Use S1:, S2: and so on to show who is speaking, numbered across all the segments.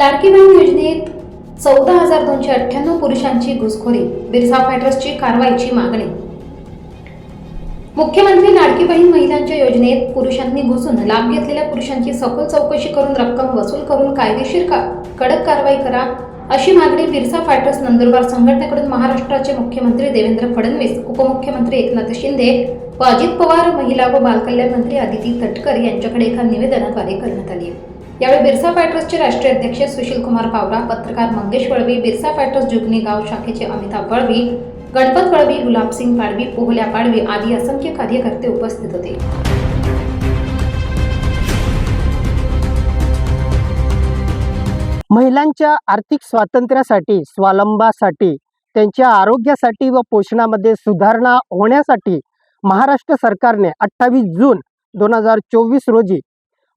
S1: लाडकी बहीण योजनेत चौदा हजार दोनशे अठ्ठ्याण्णव पुरुषांची घुसखोरी बिरसा फायटर्सची कारवाईची मागणी. मुख्यमंत्री लाडकी बहीण महिलांच्या योजनेत पुरुषांनी घुसून लाभ घेतलेल्या पुरुषांची सखोल चौकशी करून रक्कम वसूल करून कायदेशीर का कडक कारवाई करा अशी मागणी बिरसा फायटर्स नंदुरबार संघटनेकडून महाराष्ट्राचे मुख्यमंत्री देवेंद्र फडणवीस उपमुख्यमंत्री एकनाथ शिंदे व अजित पवार महिला व बालकल्याण मंत्री आदिती तटकर यांच्याकडे एका निवेदनाद्वारे करण्यात आली यावेळी बिरसा फायटर्सचे राष्ट्रीय अध्यक्ष सुशील कुमार पावरा पत्रकार मंगेश वळवी बिरसा फायटर्स जुगनी गाव शाखेचे अमिताभ वळवी गणपत वळवी गुलाबसिंग पाडवी पोहल्या पाडवी आदी असंख्य कार्यकर्ते उपस्थित होते.
S2: महिलांच्या आर्थिक स्वातंत्र्यासाठी स्वावलंबासाठी त्यांच्या आरोग्यासाठी व पोषणामध्ये सुधारणा होण्यासाठी महाराष्ट्र सरकारने अठ्ठावीस जून दोन हजार चोवीस रोजी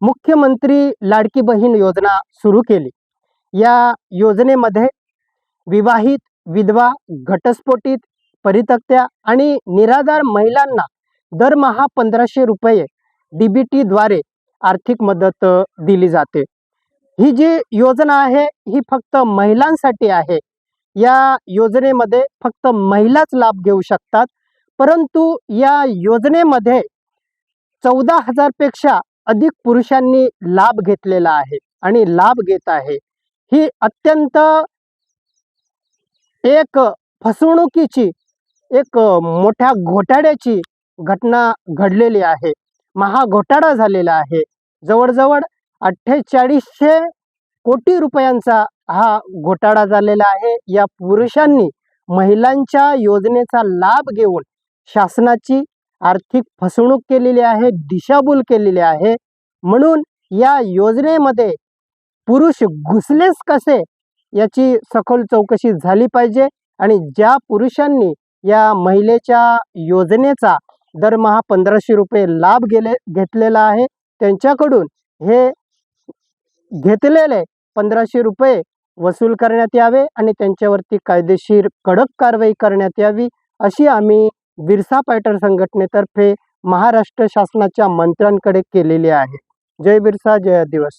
S2: मुख्यमंत्री लाडकी बहीण योजना सुरू केली. या योजनेमध्ये विवाहित विधवा घटस्फोटित परितक्त्या आणि निराधार महिलांना दरमहा पंधराशे रुपये डी बी टीद्वारे आर्थिक मदत दिली जाते. ही जी योजना आहे ही फक्त महिलांसाठी आहे. या योजनेमध्ये फक्त महिलाच लाभ घेऊ शकतात परंतु या योजनेमध्ये चौदा हजारपेक्षा अधिक पुरुषांनी लाभ घेतलेला आहे आणि लाभ घेत आहे. ही अत्यंत एक फसवणुकीची एक मोठ्या घोटाळ्याची घटना घडलेली आहे. महाघोटाळा झालेला आहे. जवळजवळ अठ्ठेचाळीसशे कोटी रुपयांचा हा घोटाळा झालेला आहे. या पुरुषांनी महिलांच्या योजनेचा लाभ घेऊन शासनाची आर्थिक फसवणूक केलेली आहे दिशाभूल केलेली आहे. म्हणून या योजनेमध्ये पुरुष घुसलेच कसे याची सखोल चौकशी झाली पाहिजे आणि ज्या पुरुषांनी या महिलेच्या योजनेचा दरमहा पंधराशे रुपये लाभ गेले घेतलेला आहे त्यांच्याकडून हे घेतलेले पंधराशे रुपये वसूल करण्यात यावे आणि त्यांच्यावरती कायदेशीर कडक कारवाई करण्यात यावी अशी आम्ही बिरसा पायटर संघटनेतर्फे महाराष्ट्र शासनाच्या मंत्र्यांकडे केलेली आहे. जय बिरसा जय दिवस